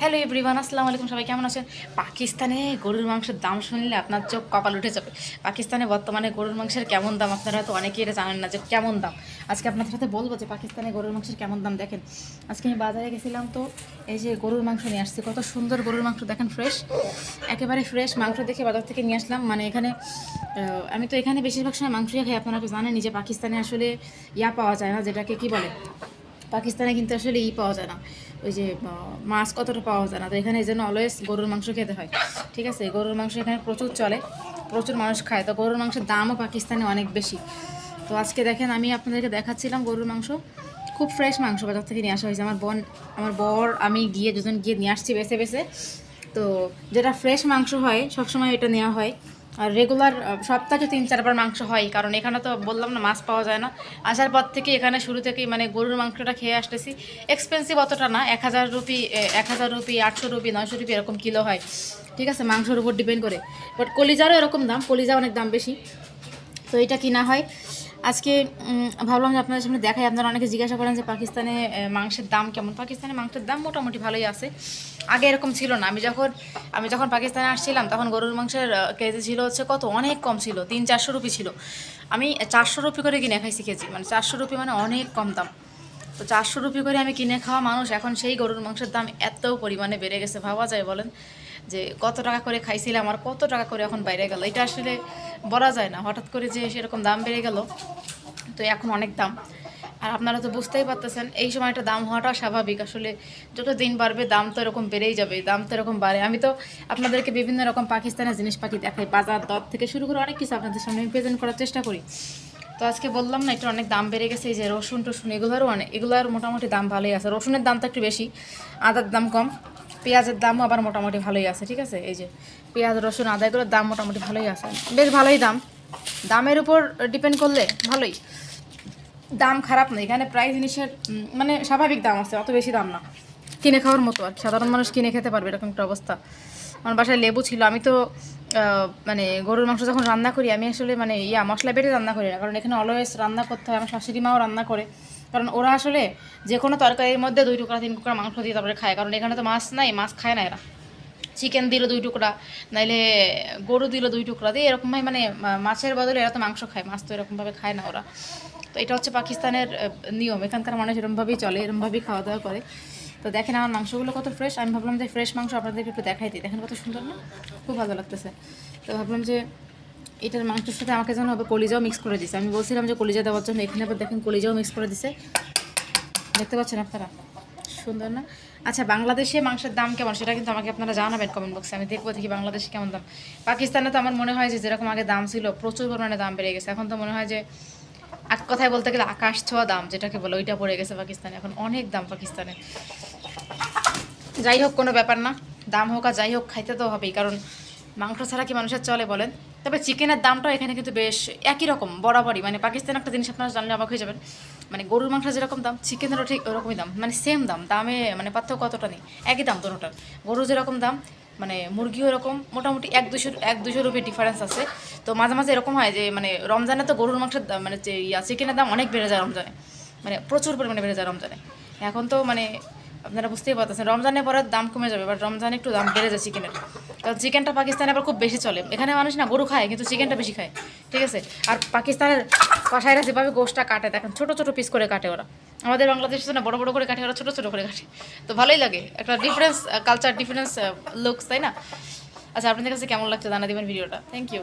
Hello everyone আসসালামু আলাইকুম, সবাই কেমন আছেন? পাকিস্তানে গরুর মাংসের দাম শুনলে আপনার চোখ কপাল উঠে যাবে। পাকিস্তানে বর্তমানে গরুর মাংসের কেমন দাম? আপনারা তো অনেকেই এটা জানেন না যে কেমন দাম। আজকে আপনাদের সাথে বলব যে পাকিস্তানে গরুর মাংসের কেমন দাম দেখেন। আজকে আমি বাজারে গেছিলাম তো, এই যে গরুর মাংস নিয়ে আসছি। কত সুন্দর গরুর মাংস, দেখেন ফ্রেশ একেবারে ফ্রেশ মাংস দেখে বাজার থেকে নিয়ে আসলাম। মানে এখানে আমি তো এখানে বেশিরভাগ সময় মাংসই খাই, আপনারা তো জানেনই যে পাকিস্তানে আসলে ইয়া পাওয়া যায় না, যেটাকে কি বলে? পাকিস্তানে কিন্তু আসলে ই পাওয়া যায় না। ওই যে মাছ কতটা পাওয়া যায় না। তো এখানে এই জন্য অলওয়েজ গরুর মাংস খেতে হয়। ঠিক আছে? গরুর মাংস এখানে প্রচুর চলে, প্রচুর মানুষ খায়। তো গরুর মাংসের দামও পাকিস্তানে অনেক বেশি। তো আজকে দেখেন, আমি আপনাদেরকে দেখাচ্ছিলাম গরুর মাংস। খুব ফ্রেশ মাংস বাজার থেকে নিয়ে আসা হয়েছে। আমার বোন, আমার বর, আমি গিয়ে দুজন গিয়ে নিয়ে আসছি বেছে বেছে। তো যেটা ফ্রেশ মাংস হয়, সবসময় এটা নেওয়া হয়। আর রেগুলার সপ্তাহে তিন চারবার মাংস হয়, কারণ এখানে তো বললাম না, মাছ পাওয়া যায় না। আসার পর থেকে এখানে শুরু থেকেই মানে গরুর মাংসটা খেয়ে আসতেছি। এক্সপেন্সিভ অতটা না, এক হাজার রুপি এক হাজার রুপি, আটশো রুপি, নয়শো রুপি এরকম কিলো হয়। ঠিক আছে? মাংসের উপর ডিপেন্ড করে। বাট কলিজারও এরকম দাম, কলিজা অনেক দাম বেশি। তো এটা কিনা হয়। আজকে ভাবলাম যে আপনাদের সামনে দেখাই। আপনারা অনেকে জিজ্ঞাসা করেন যে পাকিস্তানে মাংসের দাম কেমন? পাকিস্তানে মাংসের দাম মোটামুটি ভালোই আছে। আগে এরকম ছিল না। আমি যখন আমি যখন পাকিস্তানে আসছিলাম, তখন গরুর মাংসের কেজি ছিল হচ্ছে কত? অনেক কম ছিল। তিন, চারশো রুপি ছিল। আমি চারশো রুপি করে কিনে খাইছি কেজি। মানে চারশো রুপি মানে অনেক কম দাম। তো চারশো রুপি করে আমি কিনে খাওয়া মানুষ, এখন সেই গরুর মাংসের দাম এত পরিমাণে বেড়ে গেছে। ভাবা যায় বলেন যে কত টাকা করে খাইছিলাম আর কত টাকা করে এখন বাইরে গেল। এটা আসলে বলা যায় না। হঠাৎ করে যে সেরকম দাম বেড়ে গেল, তো এখন অনেক দাম। আর আপনারা তো বুঝতেই পারতেছেন, এই সময়টা দাম হওয়াটা স্বাভাবিক। আসলে যত দিন বাড়বে, দাম তো এরকম বেড়েই যাবে, দাম তো এরকম বাড়ে। আমি তো আপনাদেরকে বিভিন্ন রকম পাকিস্তানের জিনিস পাখি দেখাই, বাজার দর থেকে শুরু করে অনেক কিছু আপনাদের সামনে প্রেজেন্ট করার চেষ্টা করি। তো আজকে বললাম না এটা অনেক দাম বেড়ে গেছে, এই যে রসুন টসুন এগুলোরও অনেক এগুলোর মোটামুটি দাম ভালোই আছে। রসুনের দামটা একটু বেশি, আদার দাম কম। পেঁয়াজের দামও আবার মোটামুটি ভালোই আছে, ঠিক আছে? এই যে পেঁয়াজ, রসুন আদা এগুলোর দাম মোটামুটি ভালোই আছে। বেশ ভালোই দাম। দামের উপর ডিপেন্ড করলে ভালোই। দাম খারাপ না, এখানে প্রায় জিনিসের মানে স্বাভাবিক দাম আছে, অত বেশি দাম না। কিনে খাওয়ার মতো আর সাধারণ মানুষ কিনে খেতে পারবে, এরকম একটা অবস্থা। আমার বাসায় লেবু ছিল, আমি তো মানে গরুর মাংস যখন রান্না করি, আমি আসলে মানে ইয়া, মশলা বেটে রান্না করি না, কারণ এখানে অলওয়েজ রান্না করতে হয়, আমার শাশুড়ি মাও রান্না করে। কারণ ওরা আসলে যে কোনো তরকারির মধ্যে দুই টুকরা, তিন টুকরা মাংস দিয়ে তারপরে খায়। কারণ এখানে তো মাছ নাই, মাছ খায় না এরা। চিকেন দিল দুই টুকরা, নাইলে গরু দিল দুই টুকরা। দিয়ে এরকমভাবে মানে মাছের বদলে এরা তো মাংস খায়, মাছ তো এরকমভাবে খায় না ওরা। তো এটা হচ্ছে পাকিস্তানের নিয়ম। এখানকার মানুষ এরমভাবেই চলে এরমভাবেই খাওয়া দাওয়া করে। তো দেখেন আমার মাংসগুলো কত ফ্রেশ আমি ভাবলাম যে ফ্রেশ মাংস আপনাদেরকে একটু দেখাই দিই। দেখেন কত সুন্দর না? খুব ভালো লাগতেছে। তো ভাবলাম যে এটার মাংসের সাথে আমাকে যেন হবে কলিজাও মিক্স করে দিছে। আমি বলছিলাম যে কলিজা দেওয়ার জন্য এখানে আবার দেখেন কলিজাও মিক্স করে দিছে। দেখতে পাচ্ছেন আপনারা? সুন্দর না? আচ্ছা বাংলাদেশে মাংসের দাম কেমন? সেটা কিন্তু আমাকে আপনারা জানাবেন কমেন্ট বক্সে আমি দেখব দেখি বাংলাদেশে কেমন দাম। পাকিস্তানে তো আমার মনে হয় যে যেরকম আগে দাম ছিল, প্রচুর পরিমাণে দাম বেড়ে গেছে। এখন তো মনে হয় যে এক কথায় বলতে গেলে আকাশ ছোঁয়া দাম, যেটাকে বলে, ওইটা পড়ে গেছে পাকিস্তানে। এখন অনেক দাম পাকিস্তানে। যাই হোক, কোনো ব্যাপার না। দাম হোক আর যাই হোক, খাইতে তো হবেই। কারণ মাংস ছাড়া কি মানুষের চলে বলেন? তবে চিকেনের দামটাও এখানে কিন্তু বেশ একই রকম, বরাবরই। মানে পাকিস্তান একটা জিনিস আপনারা জানলে অবাক হয়ে যাবেন। মানে গরুর মাংস যেরকম দাম, চিকেনেরও ঠিক ওরকমই দাম। মানে সেম দাম, দামে মানে পার্থক্য কতটা নেই। একই দাম দুটোটার। গরু যেরকম দাম মানে মুরগিও এরকম, মোটামুটি এক দুশো এক দুশো রুপি ডিফারেন্স আছে। তো মাঝে মাঝে এরকম হয় যে মানে রমজানে তো গরুর মাংসের দাম মানে যে ইয়া, চিকেনের দাম অনেক বেড়ে যায় রমজানে। মানে প্রচুর পরিমাণে বেড়ে যায় রমজানে। এখন তো মানে আপনারা বুঝতেই পারতেছেন রমজানের পরে দাম কমে যাবে বাট রমজানে একটু দাম বেড়ে যায় চিকেনের। কারণ চিকেনটা পাকিস্তানে আবার খুব বেশি চলে। এখানে মানুষ না গরু খায়, কিন্তু চিকেনটা বেশি খায়। ঠিক আছে? আর পাকিস্তানের কষাইরা যেভাবে গোষ্ঠটা কাটে, দেখেন, ছোটো ছোটো পিস করে কাটে ওরা। আমাদের বাংলাদেশে না বড় বড় করে কাটে, ওরা ছোটো ছোটো করে কাটে। তো ভালোই লাগে। একটা ডিফারেন্স কালচার ডিফারেন্স লুকস তাই না? আচ্ছা আপনাদের কাছে কেমন লাগছে জানা দেবেন ভিডিওটা। Thank you